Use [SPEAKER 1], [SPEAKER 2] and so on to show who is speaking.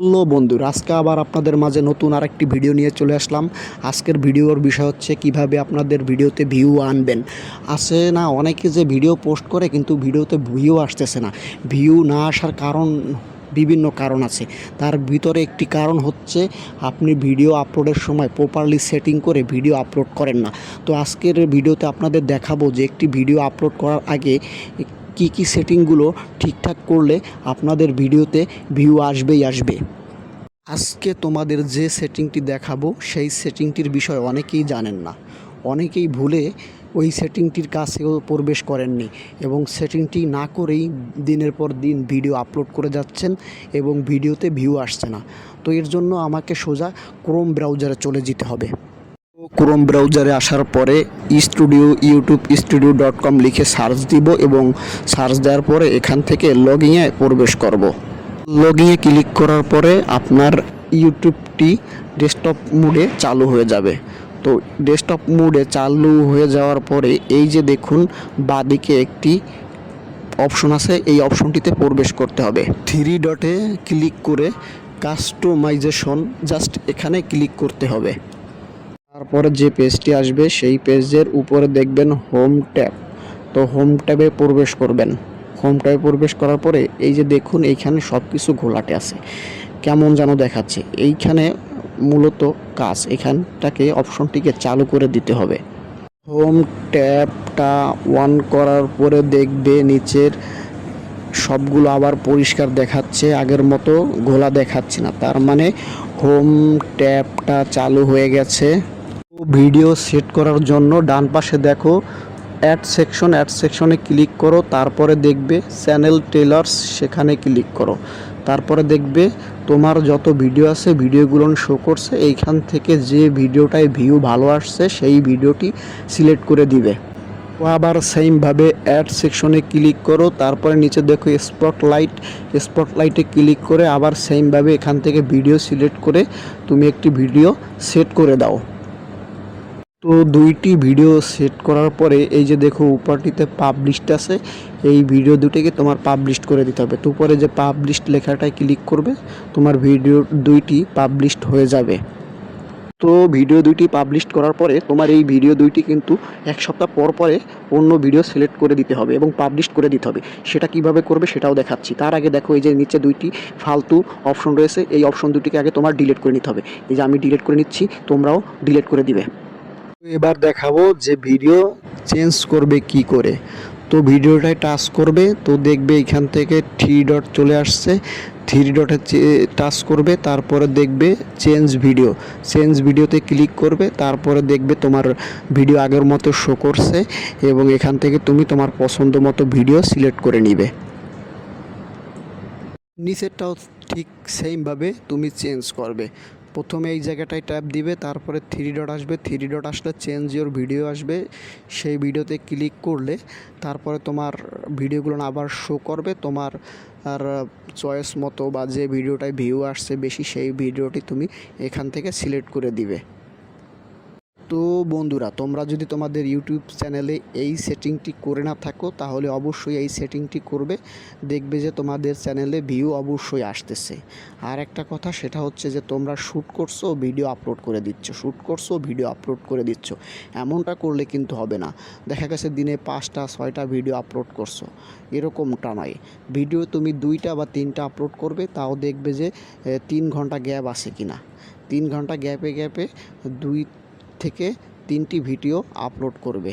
[SPEAKER 1] Hello বন্ধুরা, আজকে আবার আপনাদের মাঝে নতুন আরেকটি ভিডিও নিয়ে চলে আসলাম। আজকের ভিডিওর বিষয় হচ্ছে কীভাবে আপনাদের ভিডিওতে ভিউ আনবেন। আসে না, অনেকে যে ভিডিও পোস্ট করে কিন্তু ভিডিওতে ভিউ আসতেছে না। ভিউ না আসার কারণ, বিভিন্ন কারণ আছে। তার ভিতরে একটি কারণ হচ্ছে, আপনি ভিডিও আপলোডের সময় প্রপারলি সেটিং করে ভিডিও আপলোড করেন না। তো আজকের ভিডিওতে আপনাদের দেখাবো যে একটি ভিডিও আপলোড করার আগে কি কি সেটিংগুলো ঠিকঠাক করলে আপনাদের ভিডিওতে ভিউ আসবেই আসবে। আজকে তোমাদের যে সেটিংটি দেখাবো, সেই সেটিংটির বিষয়ে অনেকেই জানেন না। অনেকেই ভুলে ওই সেটিংটির কাছেও প্রবেশ করেননি এবং সেটিংটি না করেই দিনের পর দিন ভিডিও আপলোড করে যাচ্ছেন এবং ভিডিওতে ভিউ আসছে না। তো এর জন্য আমাকে সোজা ক্রোম ব্রাউজারে চলে যেতে হবে। ক্রোম ব্রাউজারে আসার পরে studio YouTube studio dot com লিখে সার্চ দিব এবং সার্চ দেওয়ার পরে এখান থেকে লগইনে প্রবেশ করব। লগইনে ক্লিক করার পরে আপনার ইউটিউবটি ডেস্কটপ মোডে চালু হয়ে যাবে। তো ডেস্কটপ মোডে চালু হয়ে যাওয়ার পরে এই যে দেখুন, বাদিকে একটি অপশন আছে, এই অপশনটিতে প্রবেশ করতে হবে। থ্রি ডটে ক্লিক করে কাস্টমাইজেশন জাস্ট এখানে ক্লিক করতে হবে। তারপরে যে পেজটি আসবে, সেই পেজের উপরে দেখবেন হোম ট্যাব তো হোম ট্যাবে প্রবেশ করবেন। হোম ট্যাবে প্রবেশ করার পরে এই যে দেখুন, এইখানে সব কিছু ঘোলাটে আছে। কেমন যেন দেখাচ্ছে। এইখানে মূলত কাজ। এখানটাকে অপশনটিকে চালু করে দিতে হবে। হোম ট্যাবটা অন করার পরে দেখবে নিচের সবগুলো আবার পরিষ্কার দেখাচ্ছে। আগের মতো ঘোলা দেখাচ্ছে না। তার মানে হোম ট্যাবটা চালু হয়ে গেছে। ভিডিও সেট করার জন্য ডান পাশে দেখো অ্যাড সেকশন, অ্যাড সেকশনে ক্লিক করো, তারপরে দেখবে চ্যানেল টেলার্স সেখানে ক্লিক করো। তারপরে দেখবে তোমার যত ভিডিও আছে, ভিডিওগুলো শো করছে, এইখান থেকে যে ভিডিওটায় ভিউ ভালো আসছে, সেই ভিডিওটি সিলেক্ট করে দিবে। ও আবার সেমভাবে অ্যাড সেকশনে ক্লিক করো, তারপরে নিচে দেখো স্পটলাইট স্পটলাইটে ক্লিক করে আবার সেমভাবে এখান থেকে ভিডিও সিলেক্ট করে তুমি একটি ভিডিও সেট করে দাও। তো দুইটি ভিডিও সেট করার পরে এই যে দেখো উপরটিতে পাবলিশড আছে, এই ভিডিও দুটিকে তোমার পাবলিশ করে দিতে হবে। তো উপরে যে পাবলিশড লেখাটায় ক্লিক করবে, তোমার ভিডিও দুইটি পাবলিশড হয়ে যাবে। তো ভিডিও দুইটি পাবলিশ করার পরে তোমার এই ভিডিও দুইটি কিন্তু এক সপ্তাহ পর পরে অন্য ভিডিও সিলেক্ট করে দিতে হবে এবং পাবলিশ করে দিতে হবে। সেটা কীভাবে করবে সেটাও দেখাচ্ছি। তার আগে দেখো এই যে নিচে দুইটি ফালতু অপশন রয়েছে, এই অপশন দুটিকে আগে তোমার ডিলিট করে নিতে হবে। এই যে আমি ডিলিট করে নিচ্ছি, তোমরাও ডিলিট করে দিবে। এবার দেখাবো যে ভিডিও চেঞ্জ করবে কি করে। তো ভিডিওটায় টাচ করবে, তো দেখবে এখান থেকে থ্রি ডট চলে আসছে। থ্রি ডটে টাচ করবে, তারপরে দেখবে চেঞ্জ ভিডিও চেঞ্জ ভিডিওতে ক্লিক করবে, তারপরে দেখবে তোমার ভিডিও আগের মতো শো করছে এবং এখান থেকে তুমি তোমার পছন্দ মতো ভিডিও সিলেক্ট করে নিবে। নিচেরটাও ঠিক সেমভাবে তুমি চেঞ্জ করবে। প্রথমে এই জায়গাটায় ট্যাপ দিবে, তারপরে থ্রি ডট আসবে। থ্রি ডট আসলে চেঞ্জ ইওর ভিডিও আসবে। সেই ভিডিওতে ক্লিক করলে তারপরে তোমার ভিডিওগুলো আবার শো করবে। তোমার আর চয়েস মতো বা যে ভিডিওটায় ভিউ আসছে বেশি, সেই ভিডিওটি তুমি এখান থেকে সিলেক্ট করে দিবে। তো বন্ধুরা, তোমরা যদি তোমাদের ইউটিউব চ্যানেলে এই সেটিংটি করে না থাকো, তাহলে অবশ্যই এই সেটিংটি করবে। দেখবে যে তোমাদের চ্যানেলে ভিউ অবশ্যই আসতেছে। আর একটা কথা, সেটা হচ্ছে যে তোমরা শ্যুট করছ ভিডিও আপলোড করে দিচ্ছ। শ্যুট করছ ভিডিও আপলোড করে দিচ্ছ। এমনটা করলে কিন্তু হবে না। দেখা গেছে দিনে পাঁচটা, ছয়টা ভিডিও আপলোড করছ। এরকমটা নয়। ভিডিও তুমি দুইটা বা তিনটা আপলোড করবে, তাও দেখবে যে তিন ঘণ্টা গ্যাপ আছে কি না তিন ঘণ্টা গ্যাপে গ্যাপে দুই থেকে তিনটি ভিডিও আপলোড করবে।